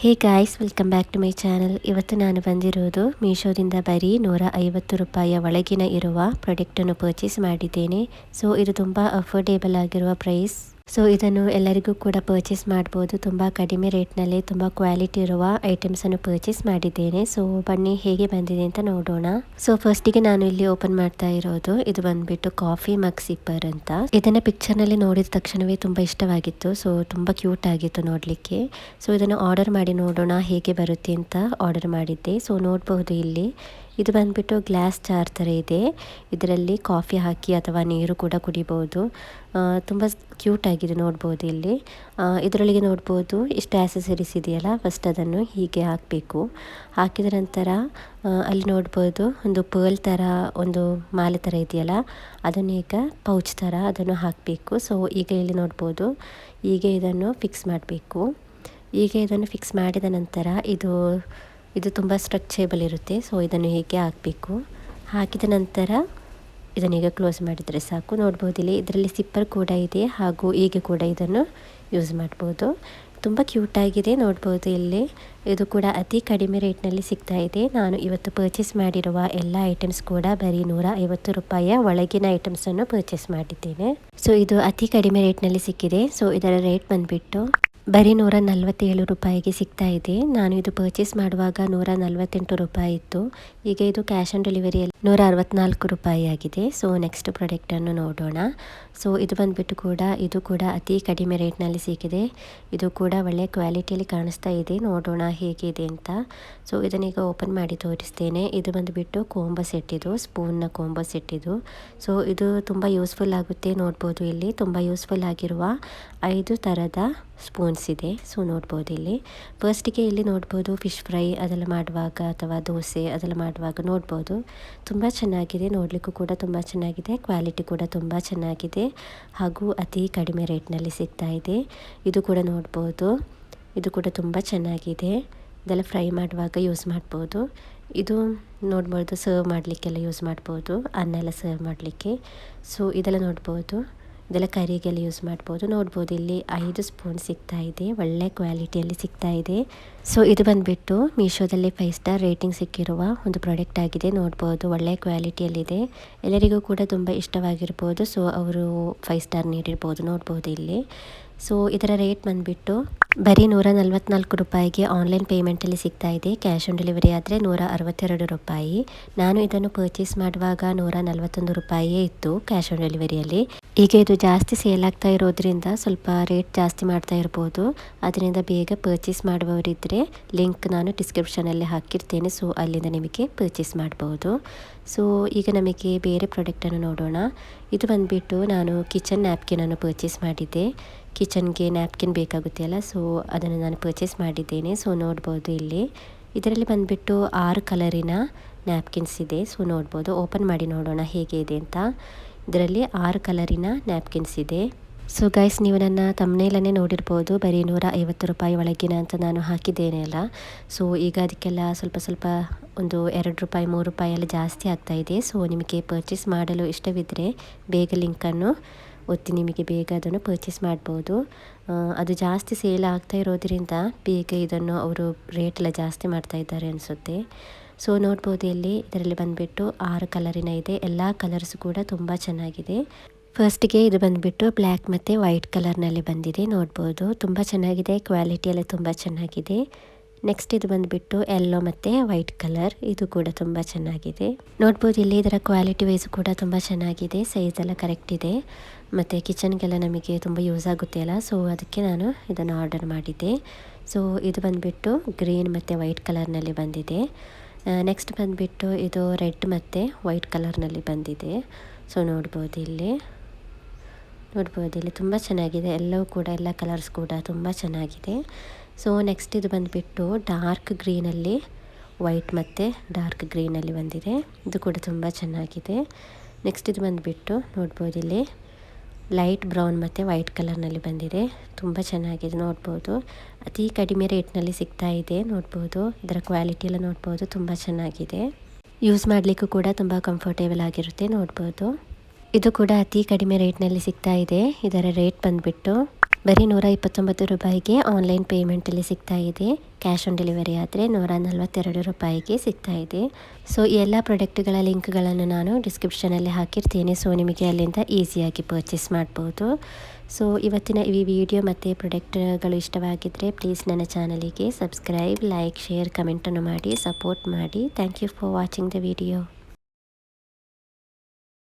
Hey guys welcome back to my channel ಇವತ್ತು ನಾನು ಬಂದಿರೋದು ಮೀಶೋದಿಂದ ಬರೀ ನೂರ ಐವತ್ತು ರೂಪಾಯಿಯ ಒಳಗಿನ ಇರುವ ಪ್ರಾಡಕ್ಟನ್ನು ಪರ್ಚೇಸ್ ಮಾಡಿದ್ದೇನೆ. ಸೊ ಇದು ತುಂಬ ಅಫೋರ್ಡೇಬಲ್ ಆಗಿರುವ ಪ್ರೈಸ್ ಸೊ ಇದನ್ನು ಎಲ್ಲರಿಗೂ ಕೂಡ ಪರ್ಚೇಸ್ ಮಾಡ್ಬೋದು. ತುಂಬ ಕಡಿಮೆ ರೇಟ್ನಲ್ಲಿ ತುಂಬ ಕ್ವಾಲಿಟಿ ಇರುವ ಐಟಮ್ಸನ್ನು ಪರ್ಚೇಸ್ ಮಾಡಿದ್ದೇನೆ. ಸೊ ಬನ್ನಿ ಹೇಗೆ ಬಂದಿದೆ ಅಂತ ನೋಡೋಣ. ಸೊ ಫಸ್ಟಿಗೆ ನಾನು ಇಲ್ಲಿ ಓಪನ್ ಮಾಡ್ತಾ ಇರೋದು. ಇದು ಬಂದ್ಬಿಟ್ಟು ಕಾಫಿ ಮಗ್ ಸಿಪ್ಪರ್ ಅಂತ. ಇದನ್ನ ಪಿಕ್ಚರ್ನಲ್ಲಿ ನೋಡಿದ ತಕ್ಷಣವೇ ತುಂಬ ಇಷ್ಟವಾಗಿತ್ತು. ಸೊ ತುಂಬ ಕ್ಯೂಟ್ ಆಗಿತ್ತು ನೋಡಲಿಕ್ಕೆ. ಸೊ ಇದನ್ನು ಆರ್ಡರ್ ಮಾಡಿ ನೋಡೋಣ ಹೇಗೆ ಬರುತ್ತೆ ಅಂತ ಆರ್ಡರ್ ಮಾಡಿದ್ದೆ. ಸೊ ನೋಡಬಹುದು ಇಲ್ಲಿ. ಇದು ಬಂದ್ಬಿಟ್ಟು ಗ್ಲಾಸ್ ಚಾರ್ ಥರ ಇದೆ. ಇದರಲ್ಲಿ ಕಾಫಿ ಹಾಕಿ ಅಥವಾ ನೀರು ಕೂಡ ಕುಡಿಬೋದು. ತುಂಬ ಕ್ಯೂಟ್ ಆಗಿದೆ ನೋಡ್ಬೋದು ಇಲ್ಲಿ. ಇದರೊಳಗೆ ನೋಡ್ಬೋದು ಇಷ್ಟು ಆ್ಯಸಸರೀಸ್ ಇದೆಯಲ್ಲ ಫಸ್ಟ್ ಅದನ್ನು ಹೀಗೆ ಹಾಕಬೇಕು. ಹಾಕಿದ ನಂತರ ಅಲ್ಲಿ ನೋಡ್ಬೋದು ಒಂದು ಪರ್ಲ್ ಥರ ಒಂದು ಮಾಲೆ ಥರ ಇದೆಯಲ್ಲ, ಅದನ್ನು ಈಗ ಪೌಚ್ ಥರ ಅದನ್ನು ಹಾಕಬೇಕು. ಸೊ ಈಗ ಇಲ್ಲಿ ನೋಡ್ಬೋದು ಈಗ ಇದನ್ನು ಫಿಕ್ಸ್ ಮಾಡಬೇಕು. ಈಗ ಇದನ್ನು ಫಿಕ್ಸ್ ಮಾಡಿದ ನಂತರ ಇದು ಇದು ತುಂಬ ಸ್ಟ್ರಕ್ಚೇಬಲ್ ಇರುತ್ತೆ. ಸೊ ಇದನ್ನು ಹೀಗೆ ಹಾಕಬೇಕು. ಹಾಕಿದ ನಂತರ ಇದನ್ನೀಗ ಕ್ಲೋಸ್ ಮಾಡಿದರೆ ಸಾಕು. ನೋಡ್ಬೋದು ಇಲ್ಲಿ ಇದರಲ್ಲಿ ಸಿಪ್ಪರ್ ಕೂಡ ಇದೆ ಹಾಗೂ ಹೀಗೆ ಕೂಡ ಇದನ್ನು ಯೂಸ್ ಮಾಡ್ಬೋದು. ತುಂಬ ಕ್ಯೂಟಾಗಿದೆ ನೋಡ್ಬೋದು ಇಲ್ಲಿ. ಇದು ಕೂಡ ಅತಿ ಕಡಿಮೆ ರೇಟ್ನಲ್ಲಿ ಸಿಗ್ತಾ ಇದೆ. ನಾನು ಇವತ್ತು ಪರ್ಚೇಸ್ ಮಾಡಿರುವ ಎಲ್ಲ ಐಟಮ್ಸ್ ಕೂಡ ಬರೀ ನೂರ ಐವತ್ತು ರೂಪಾಯಿಯ ಒಳಗಿನ ಐಟಮ್ಸನ್ನು ಪರ್ಚೇಸ್ ಮಾಡಿದ್ದೇನೆ. ಸೊ ಇದು ಅತಿ ಕಡಿಮೆ ರೇಟ್ನಲ್ಲಿ ಸಿಕ್ಕಿದೆ. ಸೊ ಇದರ ರೇಟ್ ಬಂದುಬಿಟ್ಟು ಬರೀ ನೂರ ನಲ್ವತ್ತೇಳು ರೂಪಾಯಿಗೆ ಸಿಗ್ತಾ ಇದೆ. ನಾನು ಇದು ಪರ್ಚೇಸ್ ಮಾಡುವಾಗ ನೂರ ನಲವತ್ತೆಂಟು ರೂಪಾಯಿ ಇತ್ತು. ಈಗ ಇದು ಕ್ಯಾಶ್ ಆನ್ ಡೆಲಿವರಿಯಲ್ಲಿ ನೂರ ಅರವತ್ನಾಲ್ಕು ರೂಪಾಯಿ ಆಗಿದೆ. ಸೊ ನೆಕ್ಸ್ಟ್ ಪ್ರಾಡಕ್ಟನ್ನು ನೋಡೋಣ. ಸೊ ಇದು ಬಂದುಬಿಟ್ಟು ಕೂಡ, ಇದು ಕೂಡ ಅತಿ ಕಡಿಮೆ ರೇಟ್ನಲ್ಲಿ ಸಿಕ್ಕಿದೆ. ಇದು ಕೂಡ ಒಳ್ಳೆಯ ಕ್ವಾಲಿಟಿಯಲ್ಲಿ ಕಾಣಿಸ್ತಾ ಇದೆ. ನೋಡೋಣ ಹೇಗಿದೆ ಅಂತ. ಸೊ ಇದನ್ನೀಗ ಓಪನ್ ಮಾಡಿ ತೋರಿಸ್ತೇನೆ. ಇದು ಬಂದುಬಿಟ್ಟು ಕೋಂಬ ಸೆಟ್ ಇದು ಸ್ಪೂನ್ನ ಕೋಂಬ ಸೆಟ್ ಇದು. ಸೊ ಇದು ತುಂಬ ಯೂಸ್ಫುಲ್ ಆಗುತ್ತೆ ನೋಡ್ಬೋದು ಇಲ್ಲಿ. ತುಂಬ ಯೂಸ್ಫುಲ್ ಆಗಿರುವ ಐದು ಥರದ ಸ್ಪೂನ್ಸ್ ಇದೆ. ಸೊ ನೋಡ್ಬೋದು ಇಲ್ಲಿ. ಫಸ್ಟಿಗೆ ಇಲ್ಲಿ ನೋಡ್ಬೋದು ಫಿಶ್ ಫ್ರೈ ಅದೆಲ್ಲ ಮಾಡುವಾಗ ಅಥವಾ ದೋಸೆ ಅದೆಲ್ಲ ಮಾಡುವಾಗ ನೋಡ್ಬೋದು. ತುಂಬ ಚೆನ್ನಾಗಿದೆ, ನೋಡಲಿಕ್ಕೂ ಕೂಡ ತುಂಬ ಚೆನ್ನಾಗಿದೆ, ಕ್ವಾಲಿಟಿ ಕೂಡ ತುಂಬ ಚೆನ್ನಾಗಿದೆ ಹಾಗೂ ಅತಿ ಕಡಿಮೆ ರೇಟ್ನಲ್ಲಿ ಸಿಗ್ತಾ ಇದೆ. ಇದು ಕೂಡ ನೋಡ್ಬೋದು. ಇದು ಕೂಡ ತುಂಬ ಚೆನ್ನಾಗಿದೆ. ಇದೆಲ್ಲ ಫ್ರೈ ಮಾಡುವಾಗ ಯೂಸ್ ಮಾಡ್ಬೋದು. ಇದು ನೋಡ್ಬೋದು ಸರ್ವ್ ಮಾಡಲಿಕ್ಕೆಲ್ಲ ಯೂಸ್ ಮಾಡ್ಬೋದು, ಅನ್ನ ಎಲ್ಲ ಸರ್ವ್ ಮಾಡಲಿಕ್ಕೆ. ಸೊ, ಇದೆಲ್ಲ ನೋಡ್ಬೋದು. ಇದೆಲ್ಲ ಕರಿಗೆಲ್ಲ ಯೂಸ್ ಮಾಡ್ಬೋದು. ನೋಡ್ಬೋದು ಇಲ್ಲಿ ಐದು ಸ್ಪೂನ್ ಸಿಗ್ತಾ ಇದೆ. ಒಳ್ಳೆ ಕ್ವಾಲಿಟಿಯಲ್ಲಿ ಸಿಗ್ತಾ ಇದೆ. ಸೊ ಇದು ಬಂದುಬಿಟ್ಟು ಮೀಶೋದಲ್ಲಿ ಫೈವ್ ಸ್ಟಾರ್ ರೇಟಿಂಗ್ ಸಿಕ್ಕಿರುವ ಒಂದು ಪ್ರಾಡಕ್ಟ್ ಆಗಿದೆ. ನೋಡ್ಬೋದು ಒಳ್ಳೆ ಕ್ವಾಲಿಟಿಯಲ್ಲಿದೆ ಎಲ್ಲರಿಗೂ ಕೂಡ ತುಂಬ ಇಷ್ಟವಾಗಿರ್ಬೋದು. ಸೊ ಅವರು ಫೈವ್ ಸ್ಟಾರ್ ನೀಡಿರ್ಬೋದು. ನೋಡ್ಬೋದು ಇಲ್ಲಿ. ಸೊ ಇದರ ರೇಟ್ ಬಂದುಬಿಟ್ಟು ಬರೀ ನೂರ ನಲ್ವತ್ನಾಲ್ಕು ರೂಪಾಯಿಗೆ ಆನ್ಲೈನ್ ಪೇಮೆಂಟಲ್ಲಿ ಸಿಗ್ತಾ ಇದೆ. ಕ್ಯಾಶ್ ಆನ್ ಡೆಲಿವರಿ ಆದರೆ ನೂರ ಅರವತ್ತೆರಡು ರೂಪಾಯಿ. ನಾನು ಇದನ್ನು ಪರ್ಚೇಸ್ ಮಾಡುವಾಗ ನೂರ ನಲ್ವತ್ತೊಂದು ರೂಪಾಯಿಯೇ ಇತ್ತು ಕ್ಯಾಶ್ ಆನ್ ಡೆಲಿವರಿಯಲ್ಲಿ ಈಗ ಇದು ಜಾಸ್ತಿ ಸೇಲ್ ಆಗ್ತಾ ಇರೋದ್ರಿಂದ ಸ್ವಲ್ಪ ರೇಟ್ ಜಾಸ್ತಿ ಮಾಡ್ತಾ ಇರ್ಬೋದು. ಅದರಿಂದ ಬೇಗ ಪರ್ಚೇಸ್ ಮಾಡುವವರಿದ್ದರೆ ಲಿಂಕ್ ನಾನು ಡಿಸ್ಕ್ರಿಪ್ಷನಲ್ಲಿ ಹಾಕಿರ್ತೇನೆ. ಸೊ ಅಲ್ಲಿಂದ ನಿಮಗೆ ಪರ್ಚೇಸ್ ಮಾಡ್ಬೋದು. ಸೊ ಈಗ ನಮಗೆ ಬೇರೆ ಪ್ರಾಡಕ್ಟನ್ನು ನೋಡೋಣ. ಇದು ಬಂದುಬಿಟ್ಟು ನಾನು ಕಿಚನ್ ನ್ಯಾಪ್ಕಿನನ್ನು ಪರ್ಚೇಸ್ ಮಾಡಿದ್ದೆ. ಕಿಚನ್ಗೆ ನ್ಯಾಪ್ಕಿನ್ ಬೇಕಾಗುತ್ತೆ ಅಲ್ಲ ಸೊ ಅದನ್ನು ನಾನು ಪರ್ಚೇಸ್ ಮಾಡಿದ್ದೇನೆ. ಸೊ ನೋಡ್ಬೋದು ಇಲ್ಲಿ. ಇದರಲ್ಲಿ ಬಂದುಬಿಟ್ಟು ಆರು ಕಲರಿನ ನ್ಯಾಪ್ಕಿನ್ಸ್ ಇದೆ. ಸೊ ನೋಡ್ಬೋದು. ಓಪನ್ ಮಾಡಿ ನೋಡೋಣ ಹೇಗೆ ಇದೆ ಅಂತ. ಇದರಲ್ಲಿ ಆರು ಕಲರಿನ ನ್ಯಾಪ್ಕಿನ್ಸ್ ಇದೆ. ಸೊ ಗೈಸ್ ನೀವು ನನ್ನ ತಮ್ಮನೇಲನ್ನೇ ನೋಡಿರ್ಬೋದು. ಬರೀ ನೂರ ಐವತ್ತು ರೂಪಾಯಿ ಒಳಗಿನ ಅಂತ ನಾನು ಹಾಕಿದ್ದೇನೆ ಅಲ್ಲ. ಸೊ ಈಗ ಅದಕ್ಕೆಲ್ಲ ಸ್ವಲ್ಪ ಸ್ವಲ್ಪ ಒಂದು ಎರಡು ರೂಪಾಯಿ, ಮೂರು ರೂಪಾಯಿ ಎಲ್ಲ ಜಾಸ್ತಿ ಆಗ್ತಾ ಇದೆ. ಸೊ ನಿಮಗೆ ಪರ್ಚೇಸ್ ಮಾಡಲು ಇಷ್ಟವಿದ್ದರೆ ಬೇಗ ಲಿಂಕನ್ನು ಒತ್ತಿ ನಿಮಗೆ ಬೇಗ ಅದನ್ನು ಪರ್ಚೇಸ್ ಮಾಡ್ಬೋದು. ಅದು ಜಾಸ್ತಿ ಸೇಲ್ ಆಗ್ತಾ ಇರೋದ್ರಿಂದ ಬೇಗ ಇದನ್ನು ಅವರು ರೇಟ್ ಜಾಸ್ತಿ ಮಾಡ್ತಾ ಇದ್ದಾರೆ ಅನಿಸುತ್ತೆ. ಸೊ ನೋಡ್ಬೋದು ಇಲ್ಲಿ ಇದರಲ್ಲಿ ಬಂದುಬಿಟ್ಟು ಆರು ಕಲರಿನ ಇದೆ. ಎಲ್ಲ ಕಲರ್ಸ್ ಕೂಡ ತುಂಬ ಚೆನ್ನಾಗಿದೆ. ಫಸ್ಟಿಗೆ ಇದು ಬಂದುಬಿಟ್ಟು ಬ್ಲ್ಯಾಕ್ ಮತ್ತು ವೈಟ್ ಕಲರ್ನಲ್ಲಿ ಬಂದಿದೆ. ನೋಡ್ಬೋದು ತುಂಬ ಚೆನ್ನಾಗಿದೆ. ಕ್ವಾಲಿಟಿ ಎಲ್ಲ ತುಂಬ ಚೆನ್ನಾಗಿದೆ. ನೆಕ್ಸ್ಟ್ ಇದು ಬಂದುಬಿಟ್ಟು ಎಲ್ಲೋ ಮತ್ತು ವೈಟ್ ಕಲರ್ ಇದು ಕೂಡ ತುಂಬ ಚೆನ್ನಾಗಿದೆ. ನೋಡ್ಬೋದು ಇಲ್ಲಿ ಇದರ ಕ್ವಾಲಿಟಿ ವೈಸ್ ಕೂಡ ತುಂಬ ಚೆನ್ನಾಗಿದೆ. ಸೈಜ್ ಕರೆಕ್ಟ್ ಇದೆ. ಮತ್ತು ಕಿಚನ್ಗೆಲ್ಲ ನಮಗೆ ತುಂಬ ಯೂಸ್ ಆಗುತ್ತೆ ಅಲ್ಲ? ಸೊ ಅದಕ್ಕೆ ನಾನು ಇದನ್ನು ಆರ್ಡರ್ ಮಾಡಿದ್ದೆ. ಸೊ ಇದು ಬಂದುಬಿಟ್ಟು ಗ್ರೀನ್ ಮತ್ತು ವೈಟ್ ಕಲರ್ನಲ್ಲಿ ಬಂದಿದೆ. ನೆಕ್ಸ್ಟ್ ಬಂದುಬಿಟ್ಟು ಇದು ರೆಡ್ ಮತ್ತು ವೈಟ್ ಕಲರ್ನಲ್ಲಿ ಬಂದಿದೆ. ಸೊ ನೋಡ್ಬೋದು ಇಲ್ಲಿ. ನೋಡ್ಬೋದು ಇಲ್ಲಿ ತುಂಬ ಚೆನ್ನಾಗಿದೆ. ಎಲ್ಲವೂ ಕೂಡ, ಎಲ್ಲ ಕಲರ್ಸ್ ಕೂಡ ತುಂಬ ಚೆನ್ನಾಗಿದೆ. ಸೊ ನೆಕ್ಸ್ಟ್ ಇದು ಬಂದುಬಿಟ್ಟು ಡಾರ್ಕ್ ಗ್ರೀನಲ್ಲಿ ವೈಟ್ ಮತ್ತು ಡಾರ್ಕ್ ಗ್ರೀನಲ್ಲಿ ಬಂದಿದೆ. ಇದು ಕೂಡ ತುಂಬ ಚೆನ್ನಾಗಿದೆ. ನೆಕ್ಸ್ಟ್ ಇದು ಬಂದುಬಿಟ್ಟು ನೋಡ್ಬೋದು ಇಲ್ಲಿ ಲೈಟ್ ಬ್ರೌನ್ ಮತ್ತು ವೈಟ್ ಕಲರ್ನಲ್ಲಿ ಬಂದಿದೆ. ತುಂಬ ಚೆನ್ನಾಗಿದೆ, ನೋಡ್ಬೋದು. ಅತಿ ಕಡಿಮೆ ರೇಟ್ನಲ್ಲಿ ಸಿಗ್ತಾ ಇದೆ, ನೋಡ್ಬೋದು. ಇದರ ಕ್ವಾಲಿಟಿ ಎಲ್ಲ ನೋಡ್ಬೋದು, ತುಂಬ ಚೆನ್ನಾಗಿದೆ. ಯೂಸ್ ಮಾಡಲಿಕ್ಕೂ ಕೂಡ ತುಂಬ ಕಂಫರ್ಟೇಬಲ್ ಆಗಿರುತ್ತೆ, ನೋಡ್ಬೋದು. ಇದು ಕೂಡ ಅತಿ ಕಡಿಮೆ ರೇಟ್ನಲ್ಲಿ ಸಿಗ್ತಾ ಇದೆ. ಇದರ ರೇಟ್ ಬಂದುಬಿಟ್ಟು ಬರೀ ನೂರ ಇಪ್ಪತ್ತೊಂಬತ್ತು ರೂಪಾಯಿಗೆ ಆನ್ಲೈನ್ ಪೇಮೆಂಟಲ್ಲಿ ಸಿಗ್ತಾ ಇದೆ. ಕ್ಯಾಶ್ ಆನ್ ಡೆಲಿವರಿ ಆದರೆ ನೂರ ನಲ್ವತ್ತೆರಡು ರೂಪಾಯಿಗೆ ಸಿಗ್ತಾ ಇದೆ. ಸೊ ಎಲ್ಲ ಪ್ರಾಡಕ್ಟ್ಗಳ ಲಿಂಕ್ಗಳನ್ನು ನಾನು ಡಿಸ್ಕ್ರಿಪ್ಷನಲ್ಲಿ ಹಾಕಿರ್ತೀನಿ. ಸೊ ನಿಮಗೆ ಅಲ್ಲಿಂದ ಈಸಿಯಾಗಿ ಪರ್ಚೇಸ್ ಮಾಡ್ಬೋದು. ಸೊ ಇವತ್ತಿನ ಈ ವಿಡಿಯೋ ಮತ್ತು ಪ್ರಾಡಕ್ಟ್ಗಳು ಇಷ್ಟವಾಗಿದ್ದರೆ ಪ್ಲೀಸ್ ನನ್ನ ಚಾನಲಿಗೆ ಸಬ್ಸ್ಕ್ರೈಬ್ ಲೈಕ್ ಶೇರ್ ಕಮೆಂಟನ್ನು ಮಾಡಿ ಸಪೋರ್ಟ್ ಮಾಡಿ. Thank you for watching the video